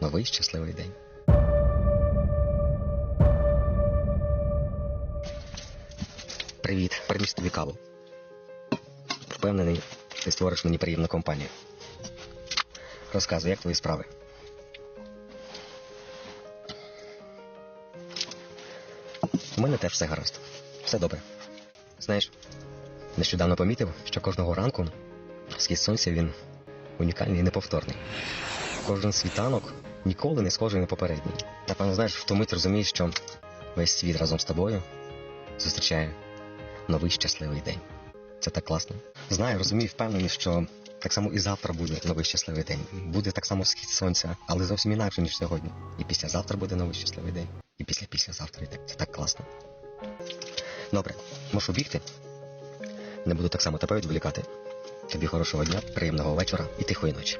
новий щасливий день. Привіт, приніс тобі каву. Впевнений, ти створиш мені приємну компанію. Розказуй, як твої справи? У мене теж все гаразд. Все добре. Знаєш, нещодавно помітив, що кожного ранку схід сонця він унікальний і неповторний. Кожен світанок ніколи не схожий на попередній. Напевно, знаєш, в ту мить розумієш, що весь світ разом з тобою зустрічає новий щасливий день. Це так класно. Знаю, розумію, впевнений, що так само і завтра буде новий щасливий день. Буде так само схід сонця, але зовсім інакше, ніж сьогодні. І післязавтра буде новий щасливий день. І після післязавтра йде. Це так класно. Добре, мушу бігти. Не буду так само тебе відволікати. Тобі хорошого дня, приємного вечора і тихої ночі.